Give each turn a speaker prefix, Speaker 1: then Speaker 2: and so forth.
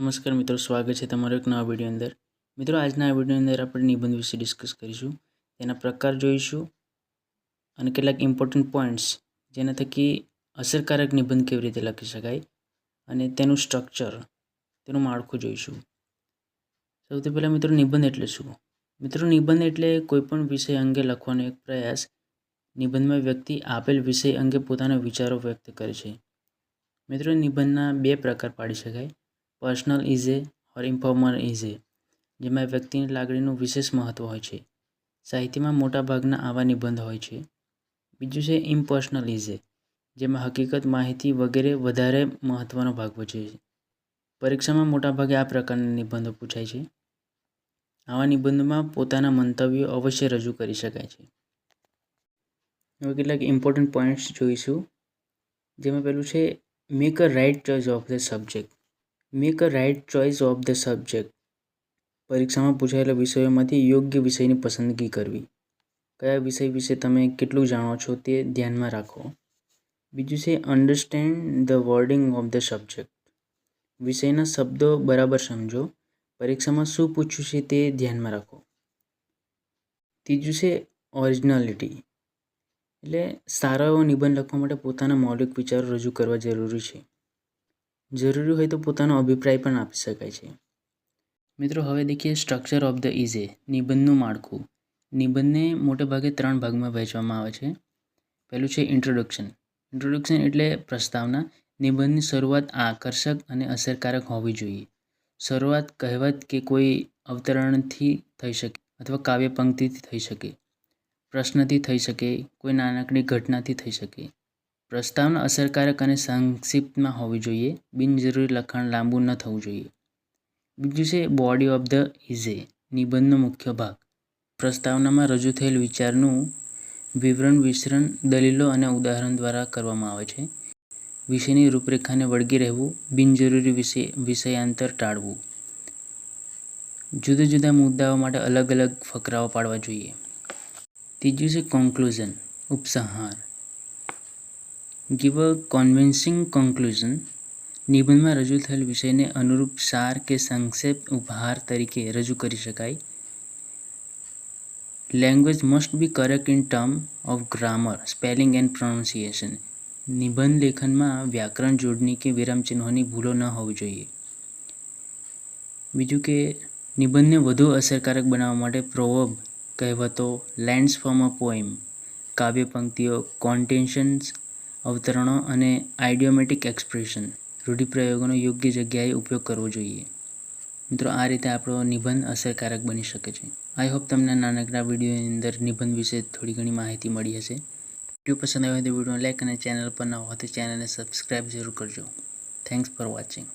Speaker 1: નમસ્કાર મિત્રો, સ્વાગત છે તમારો એક નવા વીડિયો અંદર. મિત્રો, આજના વીડિયો અંદર આપણે નિબંધ વિશે ડિસ્કસ કરીશું. તેના પ્રકાર જોઈશું અને કેટલાક ઇમ્પોર્ટન્ટ પોઈન્ટ્સ જેના થકી અસરકારક નિબંધ કેવી રીતે લખી શકાય અને તેનું સ્ટ્રક્ચર તેનું માળખું જોઈશું. સૌથી પહેલાં મિત્રો, નિબંધ એટલે શું? મિત્રો, નિબંધ એટલે કોઈપણ વિષય અંગે લખવાનો એક પ્રયાસ નિબંધમાં વ્યક્તિ આપેલ વિષય અંગે પોતાના વિચારો વ્યક્ત કરે છે. મિત્રો, નિબંધના બે પ્રકાર પાડી શકાય. પર્સનલ ઇઝે ઓર ઇન્ફોર્મલ ઇઝે જેમાં વ્યક્તિની લાગણીનું વિશેષ મહત્ત્વ હોય છે. સાહિત્યમાં મોટાભાગના આવા નિબંધ હોય છે. બીજું છે ઇમ્પર્સનલ ઇઝે જેમાં હકીકત, માહિતી વગેરે વધારે મહત્ત્વનો ભાગ ભજવે છે. પરીક્ષામાં મોટાભાગે આ પ્રકારના નિબંધો પૂછાય છે. આવા નિબંધમાં પોતાના મંતવ્યો અવશ્ય રજૂ કરી શકાય છે. હવે કેટલાક ઇમ્પોર્ટન્ટ પોઈન્ટ્સ જોઈશું. જેમાં પહેલું છે make a right choice of the subject make a right choice of the subject પરીક્ષામાં પૂછાયેલા વિષયોમાંથી યોગ્ય વિષયની પસંદગી કરવી. કયા વિષય વિશે તમે કેટલું જાણો છો તે ધ્યાનમાં રાખો. બીજું છે understand the wording of the subject વિષયના શબ્દો બરાબર સમજો. પરીક્ષામાં શું પૂછ્યું છે તે ધ્યાનમાં રાખો. ત્રીજું છે ઓરિજિનાલિટી એટલે સારો એવો નિબંધ લખવા માટે પોતાના મૌલિક વિચારો રજૂ કરવા જરૂરી છે. જરૂરી હોય તો પોતાનો અભિપ્રાય પણ આપી શકાય છે. મિત્રો, હવે દેખીએ સ્ટ્રક્ચર ઓફ ધ ઇઝે નિબંધનું માળખું. નિબંધને મોટે ભાગે ત્રણ ભાગમાં વહેંચવામાં આવે છે. પહેલું છે ઇન્ટ્રોડક્શન ઇન્ટ્રોડક્શન એટલે પ્રસ્તાવના. નિબંધની શરૂઆત આકર્ષક અને અસરકારક હોવી જોઈએ. શરૂઆત કહેવત કે કોઈ અવતરણથી થઈ શકે અથવા કાવ્ય પંક્તિથી થઈ શકે. પ્રશ્નથી થઈ શકે. કોઈ નાનકડી ઘટનાથી થઈ શકે. પ્રસ્તાવના અસરકારક અને સંક્ષિપ્તમાં હોવી જોઈએ. બિનજરૂરી લખાણ લાંબુ ન થવું જોઈએ. બીજું છે બોડી ઓફ ધ ઇઝે નિબંધનો મુખ્ય ભાગ. પ્રસ્તાવનામાં રજૂ થયેલ વિચારનું વિવરણ વિસરણ દલીલો અને ઉદાહરણ દ્વારા કરવામાં આવે છે. વિષયની રૂપરેખાને વળગી રહેવું, બિનજરૂરી વિષય, વિષયાંતર ટાળવું. જુદા જુદા મુદ્દાઓ માટે અલગ અલગ ફકરાઓ પાડવા જોઈએ. ત્રીજું છે કોન્ક્લુઝન ઉપસંહાર. ગીવ અ કન્વિન્સિંગ કન્ક્લુઝન નિબંધમાં રજૂ થયેલ વિષયને અનુરૂપ સાર કે સંક્ષેપ ઉપહાર તરીકે રજૂ કરી શકાય. Language must be correct in term of grammar spelling and pronunciation નિબંધ લેખનમાં વ્યાકરણ જોડણી કે વિરામચિહ્નોની ભૂલો ન હોવી જોઈએ. બીજું કે નિબંધને વધુ અસરકારક બનાવવા માટે પ્રોવર્બ કહેવતો લેન્ડ્સ ફોર્મ અ પોએમ કાવ્ય પંક્તિઓ કોન્ટેન્શન્સ અવતરણો અને આઇડિયોમેટિક એક્સપ્રેશન રૂઢિપ્રયોગોનો યોગ્ય જગ્યાએ ઉપયોગ કરવો જોઈએ. મિત્રો, આ રીતે આપણો નિબંધ અસરકારક બની શકે છે. આઈ હોપ તમને નાનકડા વિડીયોની અંદર નિબંધ વિશે થોડી ઘણી માહિતી મળી હશે. વીડિયો પસંદ આવ્યો તો વીડિયો લાઇક અને ચેનલ પર ના હોય તો ચેનલને સબસ્ક્રાઈબ જરૂર કરજો. Thanks for watching